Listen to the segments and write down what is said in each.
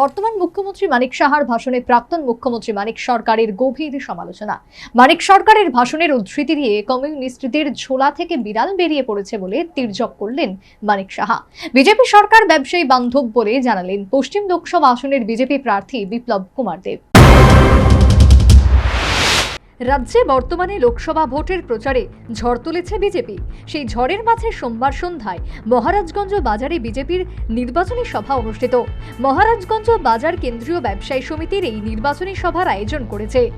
বর্তমান মুখ্যমন্ত্রী মানিক সাহার ভাষণে প্রাক্তন মুখ্যমন্ত্রী মানিক সরকারের গভীর সমালোচনা। মানিক সরকারের ভাষণের উদ্ধৃতি দিয়ে কমিউনিস্টদের ঝোলা থেকে বিড়াল বেরিয়ে পড়েছে বলে তির্যক করলেন মানিক সাহা। বিজেপি সরকার ব্যবসায়ী বান্ধব বলে জানালেন পশ্চিম লোকসভা আসনের বিজেপি প্রার্থী বিপ্লব কুমার দেব। রাজ্যে বর্তমানে লোকসভা ভোটের প্রচারে ঝড় তুলেছে বিজেপি। সেই ঝড়ের মাঝে সোমবার সন্ধ্যায় মহারাজগঞ্জ বাজারে বিজেপির নির্বাচনী সভা অনুষ্ঠিত। মহারাজগঞ্জ বাজার কেন্দ্রীয় ব্যবসায়ী সমিতির এই নির্বাচনী সভার আয়োজন করেছে।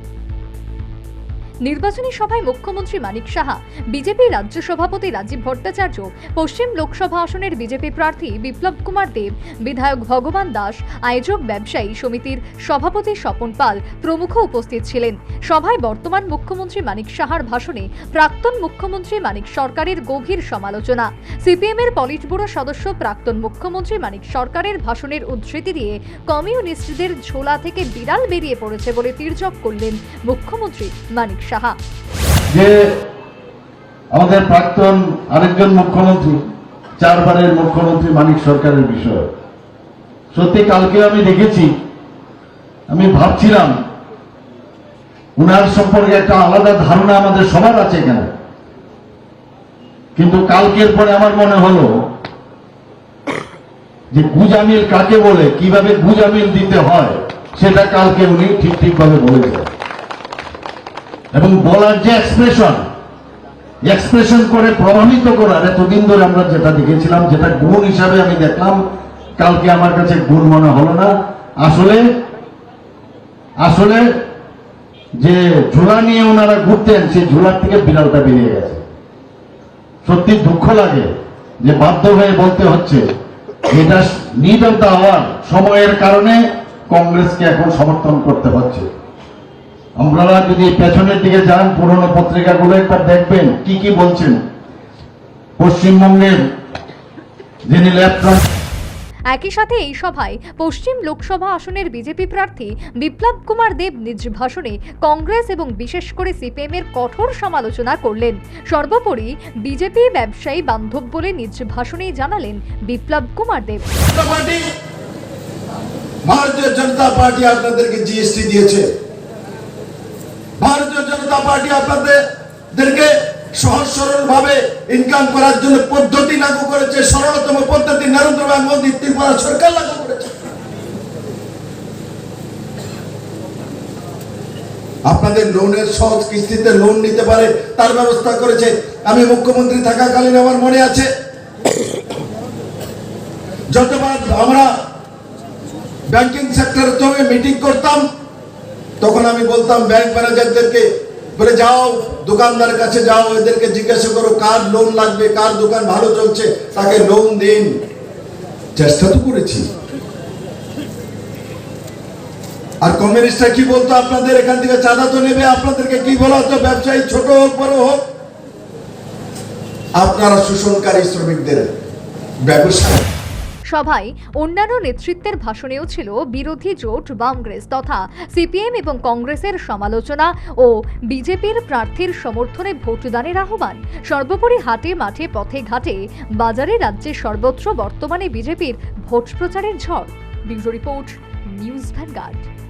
নির্বাচনী সভায় মুখ্যমন্ত্রী মানিক সাহা, বিজেপি রাজ্য সভাপতি রাজীব ভট্টাচার্য, পশ্চিম লোকসভা আসনের বিজেপি প্রার্থী বিপ্লব কুমার দেব, বিধায়ক ভগবান দাস, আয়োজক ব্যবসায়ী সমিতির সভাপতি স্বপন পাল প্রমুখ উপস্থিত ছিলেন। সভায় বর্তমান মুখ্যমন্ত্রী মানিক সাহার ভাষণে প্রাক্তন মুখ্যমন্ত্রী মানিক সরকারের গভীর সমালোচনা। সিপিএম এর পলিট ব্যুরো সদস্য প্রাক্তন মুখ্যমন্ত্রী মানিক সরকারের ভাষণের উদ্ধৃতি দিয়ে কমিউনিস্টদের ঝোলা থেকে বিড়াল বেরিয়ে পড়েছে বলে তির্যক করলেন মুখ্যমন্ত্রী মানিক সাহা। যে আমাদের প্রাক্তন আরেকজন মুখ্যমন্ত্রী, চারবারের মুখ্যমন্ত্রী মানিক সরকারের বিষয়। সত্যি কালকে আমি দেখেছি, আমি ভাবছিলাম, উনার সম্পর্কে একটা আলাদা ধারণা আমাদের সবার আছে এখানে। কিন্তু কালকের পরে আমার মনে হলো যে গুজামিল কাকে বলে, কীভাবে গুজামিল দিতে হয়, সেটা কালকে উনি ঠিক ঠিকভাবে বলেছেন। এবং বলার যে এক্সপ্রেশন এক্সপ্রেশন করে প্রভাবিত করার এতদিন ধরে আমরা যেটা দেখেছিলাম, যেটা গুণ হিসাবে আমি দেখলাম, কালকে আমার কাছে গুণ মনে হলো না। আসলে আসলে যে ঝোলা নিয়ে ওনারা ঘুরতেন, সেই ঝোলার থেকে বিড়ালটা বেরিয়ে গেছে। সত্যি দুঃখ লাগে যে বাধ্য হয়ে বলতে হচ্ছে, এটা দ্য আওয়ার সময়ের কারণে কংগ্রেসকে এখন সমর্থন করতে হচ্ছে। আপনারা যদি পেছনের দিকে যান পুরনো পত্রিকাগুলো একবার দেখবেন কি কি বলছেন। পশ্চিমবঙ্গের যিনি লেফটেন্যান্ট একই সাথে এই সভায় পশ্চিম লোকসভা আসনের বিজেপি প্রার্থী বিপ্লব কুমার দেব নিজ ভাষণে কংগ্রেস এবং বিশেষ করে সিপিএম এর কঠোর সমালোচনা করলেন। সর্বোপরি বিজেপি ব্যবসায়ী বান্ধব বলে নিজ ভাষণেই জানালেন বিপ্লব কুমার দেব। ভারতীয় জনতা পার্টি আপনাদেরকে জিএসটি দিয়েছে। ভারতীয় জনতা পার্টি আপনাদেরকে সহজ সরল ভাবে ইনকাম করার জন্য পদ্ধতি লাগু করেছে, সরলতম পদ্ধতি নরেন্দ্র ভাই মোদী ত্রিপুরা সরকার লাগু করেছে। আপনাদের লোনের সহজ কিস্তিতে লোন নিতে পারে, তার ব্যবস্থা করেছে। আমি মুখ্যমন্ত্রী থাকাকালীন আমার মনে আছে, যতবার আমরা ব্যাংকিং সেক্টরের সঙ্গে মিটিং করতাম তখন আমি বলতাম ব্যাংক ম্যানেজারদেরকে বলে, যাও, দোকানদারের কাছে যাও, এদেরকে জিজ্ঞাসা করো, কার লোন লাগবে, কার দোকান ভালো চলছে, তাকে লোন দিন। চেষ্টা তো করেছি। আর কমিউনিস্টরা কি বলতো আপনাদের? এখান থেকে চাঁদা তো নেবে, আপনাদেরকে কি বলা হতো? ব্যবসায়ী ছোট হোক, বড় হোক। আপনারা শোষণকারী শ্রমিকদের ব্যবসা সভায় অন্যান্য নেতৃত্বের ভাষণেও ছিল বিরোধী জোট বামগ্রেস তথা সিপিএম এবং কংগ্রেসের সমালোচনা ও বিজেপির প্রার্থীর সমর্থনে ভোটদানের আহ্বান। সর্বোপরি হাটে মাঠে, পথে ঘাটে, বাজারে রাজ্যে সর্বত্র বর্তমানে বিজেপির ভোট প্রচারের ঝড়। Bureau report, News Vanguard.